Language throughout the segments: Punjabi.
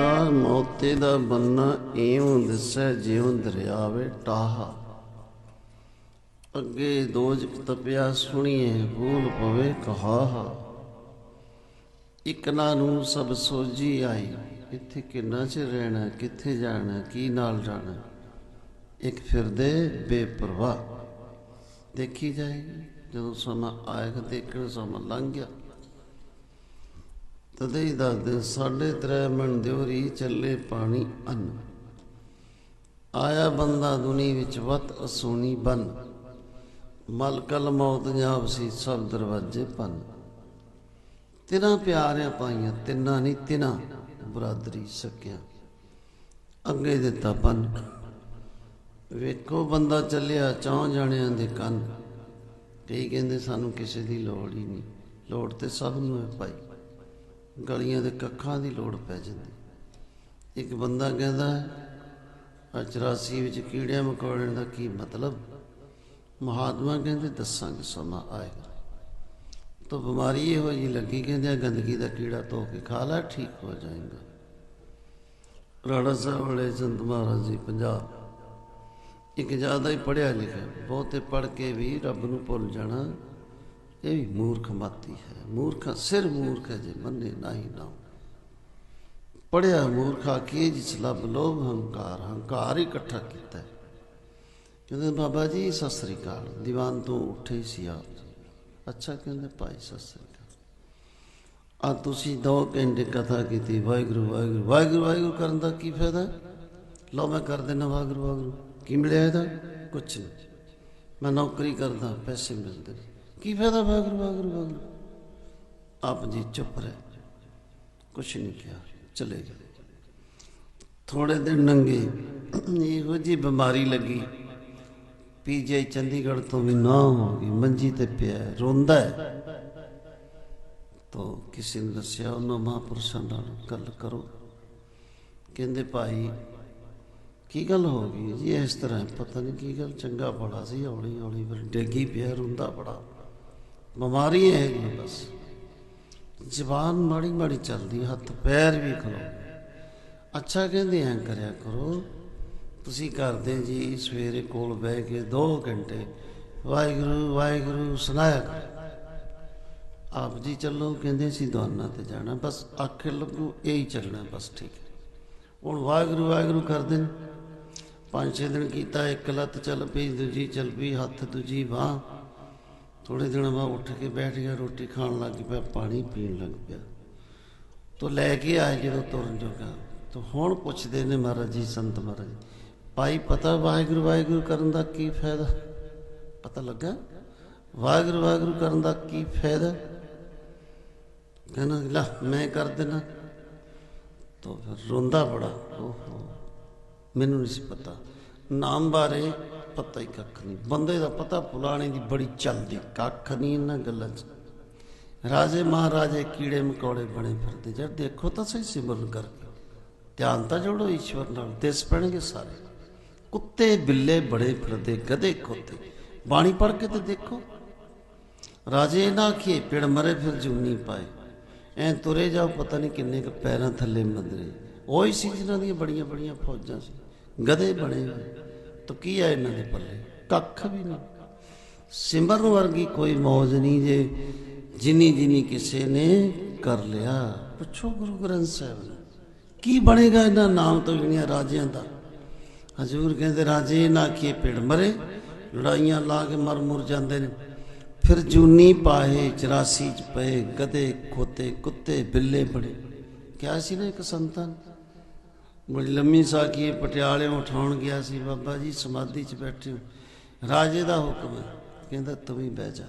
ਦਾ ਮੌਤੇ ਦਾ ਬੰਨਾ ਇਉਂ ਦਿਸੈ ਜਿਉਂ ਦਰਿਆਵੇ ਟਾਹਾ। ਅੱਗੇ ਦੋਜਕ ਤਪਿਆ ਸੁਣੀਏ ਭੂਲ ਪਵੇ ਕਹਾਹਾ। ਇਕਨਾ ਨੂੰ ਸਭ ਸੋਜੀ ਆਈ, ਇੱਥੇ ਕਿੰਨਾ ਚਿਰ ਰਹਿਣਾ, ਕਿੱਥੇ ਜਾਣਾ, ਕੀ ਨਾਲ ਜਾਣਾ। ਇੱਕ ਫਿਰਦੇ ਬੇਪਰਵਾਹ। ਦੇਖੀ ਜਾਏਗੀ, ਜਦੋਂ ਸਮਾਂ ਆਏਗਾ, ਦੇਖਣ ਸਮਾਂ ਲੰਘ ਗਿਆ। ਤਦੇ ਹੀ ਦੱਸਦੇ ਸਾਡੇ ਤਰੇ ਮਨ ਦਿਉਰੀ ਚੱਲੇ ਪਾਣੀ ਅੰਨ। ਆਇਆ ਬੰਦਾ ਦੁਨੀ ਵਿੱਚ ਵਤ ਅਸੂਨੀ ਬਨ। ਮਲਕਲ ਮੌਤ ਜਾਪ ਸੀ ਸਭ ਦਰਵਾਜੇ ਪੰਨ। ਤਿਨਾਂ ਪਿਆਰਿਆਂ ਪਾਈਆਂ, ਤਿੰਨਾਂ ਨਹੀਂ, ਤਿਨਾਂ ਬਰਾਦਰੀ ਸਕਿਆ। ਅੱਗੇ ਦਿੱਤਾ ਪੰਨ। ਵੇਖੋ ਬੰਦਾ ਚੱਲਿਆ, ਚੌਂ ਜਾਣਿਆਂ ਦੇ ਕੰਨ। ਕਈ ਕਹਿੰਦੇ ਸਾਨੂੰ ਕਿਸੇ ਦੀ ਲੋੜ ਹੀ ਨਹੀਂ। ਲੋੜ ਤੇ ਸਭ ਨੂੰ ਹੈ ਭਾਈ। ਗਲੀਆਂ ਦੇ ਕੱਖਾਂ ਦੀ ਲੋੜ ਪੈ ਜਾਂਦੀ। ਇੱਕ ਬੰਦਾ ਕਹਿੰਦਾ ਆ 84 ਵਿੱਚ ਕੀੜਿਆਂ ਮਕੌੜਿਆਂ ਦਾ ਕੀ ਮਤਲਬ? ਮਹਾਤਮਾ ਕਹਿੰਦੇ, ਦੱਸਾਂਗੇ, ਸਮਾਂ ਆਏਗਾ। ਤਾਂ ਬਿਮਾਰੀ ਇਹੋ ਜੀ ਲੱਗੀ, ਕਹਿੰਦੇ ਆ ਗੰਦਗੀ ਦਾ ਕੀੜਾ ਧੋ ਕੇ ਖਾ ਲੈ, ਠੀਕ ਹੋ ਜਾਏਗਾ। ਰਾਣਾ ਸਾਹਿਬ ਵਾਲੇ ਸੰਤ ਮਹਾਰਾਜ ਜੀ, ਪੰਜਾਬ। ਇੱਕ ਜ਼ਿਆਦਾ ਹੀ ਪੜਿਆ ਲਿਖਿਆ, ਬਹੁਤੇ ਪੜ ਕੇ ਵੀ ਰੱਬ ਨੂੰ ਭੁੱਲ ਜਾਣਾ। ਇਹ ਵੀ ਮੂਰਖ ਮਾਤੀ ਹੈ। ਮੂਰਖਾ, ਸਿਰ ਮੂਰਖ ਹੈ ਜੇ ਮੰਨੇ ਨਹੀਂ ਨਾ। ਪੜਿਆ ਮੂਰਖਾ ਕੀ ਜਿਸ ਲੱਭ ਲੋਭ ਹੰਕਾਰ ਹੰਕਾਰ ਇਕੱਠਾ ਕੀਤਾ ਕਹਿੰਦੇ ਬਾਬਾ ਜੀ, ਸਤਿ ਸ੍ਰੀ ਅਕਾਲ। ਦੀਵਾਨ ਤੋਂ ਉੱਠੇ ਸੀ ਆਪ ਜੀ। ਅੱਛਾ ਕਹਿੰਦੇ, ਭਾਈ ਸਤਿ ਸ੍ਰੀ ਅਕਾਲ। ਆ ਤੁਸੀਂ ਦੋ ਘੰਟੇ ਕਥਾ ਕੀਤੀ, ਵਾਹਿਗੁਰੂ ਵਾਹਿਗੁਰੂ। ਵਾਹਿਗੁਰੂ ਵਾਹਿਗੁਰੂ ਕਰਨ ਦਾ ਕੀ ਫਾਇਦਾ? ਲਓ ਮੈਂ ਕਰ ਦੇਣਾ ਵਾਹਿਗੁਰੂ ਵਾਹਿਗੁਰੂ। ਕੀ ਮਿਲਿਆ ਇਹਦਾ? ਕੁਛ ਨਹੀਂ। ਮੈਂ ਨੌਕਰੀ ਕਰਦਾ, ਪੈਸੇ ਮਿਲਦੇ ਨੇ। ਕੀ ਫਾਇਦਾ ਵਾਹਿਗੁਰੂ ਵਾਹਿਗੁਰੂ ਵਾਹਿਗੁਰੂ ਆਪ ਜੀ ਚੁੱਪ ਰਹੇ। ਕੁਛ ਨਹੀਂ ਕਿਹਾ। ਚਲੇ ਗਏ। ਥੋੜੇ ਦਿਨ ਨੰਗੇ। ਇਹੋ ਜੀ ਬਿਮਾਰੀ ਲੱਗੀ। ਪੀਜੀਆਈ ਚੰਡੀਗੜ੍ਹ ਤੋਂ ਵੀ ਨਾ ਹੋ ਗਈ। ਮੰਜੀ ਤੇ ਪਿਆ। ਰੋਂਦਾ ਹੈ। ਤੋ ਕਿਸੇ ਨੇ ਦੱਸਿਆ, ਉਹਨਾਂ ਮਹਾਂਪੁਰਸ਼ਾਂ ਨਾਲ ਗੱਲ ਕਰੋ। ਕਹਿੰਦੇ, ਭਾਈ, ਕੀ ਗੱਲ ਹੋ ਗਈ? ਜੀ, ਇਸ ਤਰ੍ਹਾਂ। ਪਤਾ ਨਹੀਂ ਕੀ ਗੱਲ। ਚੰਗਾ ਬੜਾ ਸੀ ਹੌਲੀ ਹੌਲੀ ਫਿਰ ਡੇਗੀ ਪਿਆ, ਰੋਂਦਾ ਬੜਾ। ਬਿਮਾਰੀ ਹੈ ਬਸ। ਜ਼ਬਾਨ ਮਾੜੀ ਮਾੜੀ ਚੱਲਦੀ ਹੱਥ ਪੈਰ ਵੀ ਖਲੋ ਅੱਛਾ ਕਹਿੰਦੇ ਐਂ ਕਰਿਆ ਕਰੋ, ਤੁਸੀਂ ਕਰਦੇ ਜੀ ਸਵੇਰੇ ਕੋਲ ਬਹਿ ਕੇ 2 ਘੰਟੇ, ਵਾਹਿਗੁਰੂ ਵਾਹਿਗੁਰੂ, ਸੁਣਾਇਆ ਕਰੋ। ਆਪ ਜੀ ਚੱਲੋ, ਕਹਿੰਦੇ ਸੀ ਦੁਆਨਾ ਤੇ ਜਾਣਾ, ਬਸ ਆਖੇ ਲੱਗੂ ਇਹ ਹੀ ਚੱਲਣਾ, ਬਸ ਠੀਕ ਹੈ। ਹੁਣ ਵਾਹਿਗੁਰੂ ਵਾਹਿਗੁਰੂ ਕਰਦੇ ਨੇ। ਪੰਜ ਛੇ ਦਿਨ ਕੀਤਾ, ਇੱਕ ਲੱਤ ਚੱਲ ਪਈ, ਦੂਜੀ ਚੱਲ ਪਈ, ਹੱਥ ਦੂਜੀ ਬਾਹ। ਥੋੜੇ ਦਿਨਾਂ ਬਾਅਦ ਉੱਠ ਕੇ ਬੈਠ ਗਿਆ, ਰੋਟੀ ਖਾਣ ਲੱਗ ਪਿਆ, ਪਾਣੀ ਪੀਣ ਲੱਗ ਪਿਆ। ਤੋ ਲੈ ਕੇ ਆਏ ਜਦੋਂ ਤੁਰਨ ਜੋਗਾ। ਤੋ ਹੁਣ ਪੁੱਛਦੇ ਨੇ ਮਹਾਰਾਜ ਜੀ, ਸੰਤ ਮਹਾਰਾਜ ਭਾਈ ਪਤਾ ਵਾਹਿਗੁਰੂ ਵਾਹਿਗੁਰੂ ਕਰਨ ਦਾ ਕੀ ਫਾਇਦਾ? ਪਤਾ ਲੱਗਾ? ਵਾਹਿਗੁਰੂ ਵਾਹਿਗੁਰੂ ਕਰਨ ਦਾ ਕੀ ਫਾਇਦਾ? ਕਹਿੰਦਾ, ਲੈ, ਮੈਂ ਕਰ ਦੇਣਾ ਤੋ ਫਿਰ ਰੋਂਦਾ ਬੜਾ। ਓਹੋ, ਮੈਨੂੰ ਨਹੀਂ ਸੀ ਪਤਾ। ਨਾਮ ਬਾਰੇ ਪਤਾ ਹੀ ਕੱਖ ਨਹੀਂ। ਬੰਦੇ ਦਾ ਪਤਾ ਪੁਲਾਣੇ ਦੀ ਬੜੀ ਚੱਲਦੀ ਕੱਖ ਨਹੀਂ ਇਹਨਾਂ ਗੱਲਾਂ 'ਚ। ਰਾਜੇ ਮਹਾਰਾਜੇ ਕੀੜੇ ਮਕੌੜੇ ਬਣੇ ਫਿਰਦੇ। ਜਦ ਦੇਖੋ ਤਾਂ ਸਹੀ ਸਿਮਰਨ ਕਰਕੇ। ਧਿਆਨ ਤਾਂ ਜੋੜੋ ਈਸ਼ਵਰ ਨਾਲ, ਦਿਸ ਪੈਣਗੇ ਸਾਰੇ। ਕੁੱਤੇ ਬਿੱਲੇ ਬੜੇ ਫਿਰਦੇ, ਗਧੇ ਖੋਤੇ। ਬਾਣੀ ਪੜ ਕੇ ਤੇ ਦੇਖੋ। ਰਾਜੇ ਨਾ ਆਖੀਏ, ਪਿੜ ਮਰੇ ਫਿਰ ਜੂਨੀ ਪਾਏ। ਐ ਤੁਰੇ ਜਾਓ, ਪਤਾ ਨਹੀਂ ਕਿੰਨੇ ਕ ਪੈਰਾਂ ਥੱਲੇ ਮੰਦਰੇ। ਉਹੀ ਸੀ ਜਿਨ੍ਹਾਂ ਦੀਆਂ ਬੜੀਆਂ ਬੜੀਆਂ ਫੌਜਾਂ ਸੀ। ਗਧੇ ਬਣੇ ਹੋਏ। ਕੀ ਹੈ ਇਹਨਾਂ ਦੇ ਪੱਲੇ, ਕੱਖ ਵੀ ਨਹੀਂ। ਸਿਮਰਨ ਵਰਗੀ ਕੋਈ ਮੌਜ ਨਹੀਂ ਜੇ ਜਿਨੀ ਜਿਨੀ ਕਿਸੇ ਨੇ ਕਰ ਲਿਆ। ਪੁੱਛੋ ਗੁਰੂ ਗ੍ਰੰਥ ਸਾਹਿਬ ਨੂੰ, ਕੀ ਬਣੇਗਾ ਇਹਨਾਂ ਨਾਮ ਤੋਂ ਜਿਹੜੀਆਂ ਰਾਜਿਆਂ ਦਾ? ਹਜ਼ੂਰ ਕਹਿੰਦੇ, ਰਾਜੇ ਨਾ ਕੀ ਪਿੜ ਮਰੇ, ਲੜਾਈਆਂ ਲਾ ਕੇ ਮਰ ਮੁਰ ਜਾਂਦੇ ਨੇ। ਫਿਰ ਜੂਨੀ ਪਾਏ 84 ਚ ਪਏ, ਗਧੇ ਖੋਤੇ, ਕੁੱਤੇ ਬਿੱਲੇ ਬੜੇ ਕਿਹਾ ਸੀ ਨਾ ਇੱਕ ਸੰਤਨ ਬੜੀ ਲੰਮੀ ਸਾਖੀ ਪਟਿਆਲੇ ਉਠਾਉਣ ਗਿਆ ਸੀ, ਬਾਬਾ ਜੀ ਸਮਾਧੀ 'ਚ ਬੈਠੇ ਹੋ। ਰਾਜੇ ਦਾ ਹੁਕਮ ਹੈ, ਕਹਿੰਦਾ ਤੂੰ ਵੀ ਬਹਿ ਜਾ।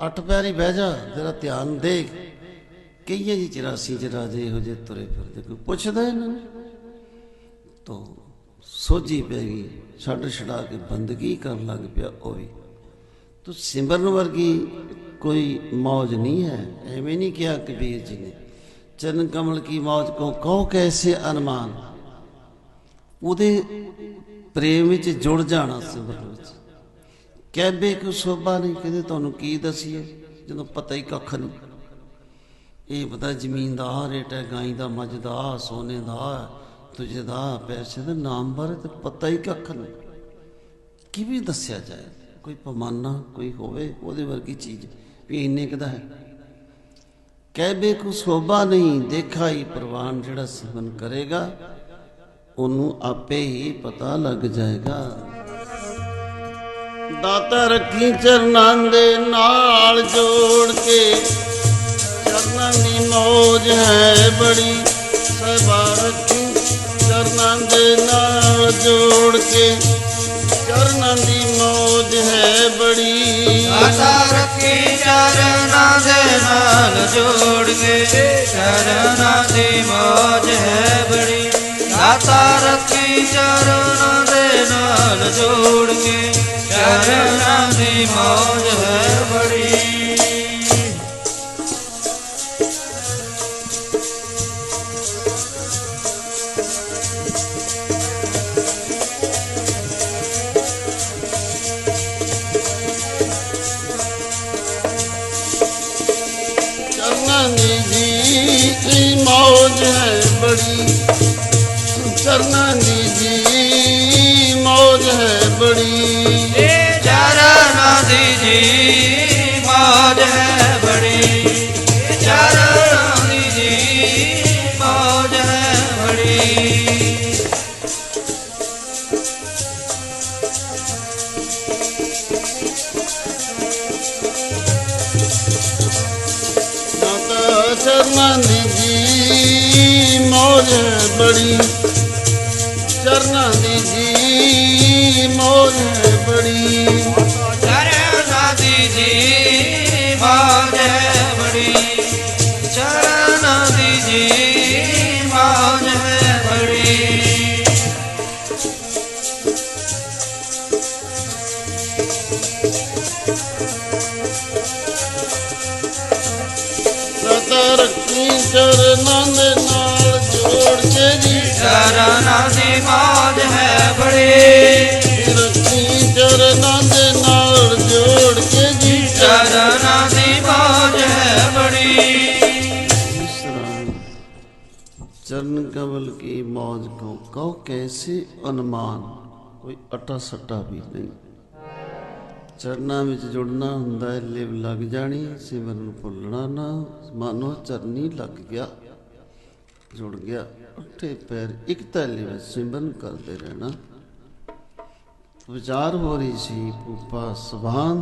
ਅੱਠ ਪੈਰੀ ਬਹਿ ਜਾ, ਜਰਾ ਧਿਆਨ ਦੇ ਕਈਆਂ ਜੀ 84 ਚ ਰਾਜੇ ਇਹੋ ਜਿਹੇ ਤੁਰੇ ਫਿਰਦੇ, ਕੋਈ ਪੁੱਛਦਾ ਇਹਨਾਂ ਨੂੰ? ਤੋ ਸੋਝੀ ਪੈ ਗਈ, ਛੱਡ ਛਡਾ ਕੇ ਬੰਦਗੀ ਕਰਨ ਲੱਗ ਪਿਆ ਉਹ ਵੀ। ਤੋ ਸਿਮਰਨ ਵਰਗੀ ਕੋਈ ਮੌਜ ਨਹੀਂ ਹੈ, ਐਵੇਂ ਨਹੀਂ ਕਿਹਾ ਕਬੀਰ ਜੀ ਨੇ। ਚਰਨ ਕਮਲ ਕੀ ਮੌਜ ਕੋ ਕਹੋ ਕੈਸੇ ਅਨਮਾਨ ਉਹਦੇ ਪ੍ਰੇਮ ਵਿੱਚ ਜੁੜ ਜਾਣਾ ਸਿਮਰਨ ਵਿੱਚ। ਕਹਿਬੇ ਕੋ ਸੋਭਾ ਨਹੀਂ ਕਹਿੰਦੇ ਤੁਹਾਨੂੰ ਕੀ ਦਸੀਏ? ਜਦੋਂ ਪਤਾ ਹੀ ਕੱਖ ਨਹੀਂ ਇਹ ਪਤਾ ਜ਼ਮੀਨ ਦਾ ਰੇਟ ਹੈ ਗਾਈ ਦਾ ਮੱਝ ਦਾ ਸੋਨੇ ਦਾ ਆਹ, ਤੁਝੇ ਦਾ ਪੈਸੇ ਦਾ ਨਾਮ ਬਾਰੇ ਤੇ ਪਤਾ ਹੀ ਕੱਖ ਨਹੀਂ ਕਿਵੇਂ ਦੱਸਿਆ ਜਾਏ? ਕੋਈ ਪਮਾਨਾ ਕੋਈ ਹੋਵੇ ਉਹਦੇ ਵਰਗੀ ਚੀਜ਼ ਵੀ ਇੰਨੇ ਕਦਾ ਹੈ। ਕਹਿਬੇ ਕੋ ਸੋਭਾ ਨਹੀਂ, ਦੇਖਾ ਹੀ ਪ੍ਰਵਾਨ ਜਿਹੜਾ ਸਿਮਨ ਕਰੇਗਾ, ਉਹਨੂੰ ਆਪੇ ਹੀ ਪਤਾ ਲੱਗ ਜਾਏਗਾ। ਦਾਤਾ ਰੱਖੀ ਚਰਨਾਂ ਦੇ ਨਾਲ ਜੋੜ ਕੇ, ਚਰਨਾਂ ਦੀ ਮੌਜ ਹੈ ਬੜੀ, ਸਭਾ ਰੱਖੀ। ਚਰਨਾਂ ਦੇ ਨਾਲ ਜੋੜ ਕੇ, ਚਰਨਾਂ ਦੀ ਮੌਜ ਹੈ ਬੜੀ। ਆਸਾ ਰੱਖੀ ਚਰਨਾਂ ਨਾਲ ਜੋੜ ਕੇ ਚਰਨਾਂ ਦੀ ਮੌਜ ਹੈ ਬੜੀ। ਦਾਤਾ ਰੱਖੀ ਚਰਨਾਂ ਦੇ ਨਾਲ ਜੋੜ ਕੇ, ਚਰਨਾਂ ਦੀ ਮੌਜ ਹੈ ਬੜੀ। ਚਰਨਾਂ ਜੀ ਕੀ ਮੌਜ ਹੈ ਬੜੀ। ਚਰਨਾਂ ਜੀ ਮੌਜ ਹੈ ਬੜੀ। ਇਹ ਚਰਨਾਂ ਜੀ ਮੌਜ ਹੈ। ਬੜੀ ਚਰਨਾਂ ਦੀ चरण कमल की मौज को कहो कैसे अनुमान ਕੋਈ ਅਟਾ ਸੱਟਾ ਵੀ ਨਹੀਂ ਚਰਨਾਂ ਵਿੱਚ ਜੁੜਨਾ ਹੁੰਦਾ ਹੈ ਲਿਵ ਲੱਗ ਜਾਣੀ ਸਿਮਰਨ ਨੂੰ ਭੁੱਲਣਾ ਨਾ ਮਾਨੋ ਚਰਨੀ ਲੱਗ ਗਿਆ ਜੁੜ ਗਿਆ ਉੱਠੇ ਪੈਰ ਇੱਕ ਤੈਲੇ ਵਿੱਚ ਸਿਮਰਨ ਕਰਦੇ ਰਹਿਣਾ ਵਿਚਾਰ ਹੋ ਰਹੀ ਸੀ ਪੂਪਾ ਸਭਾਨ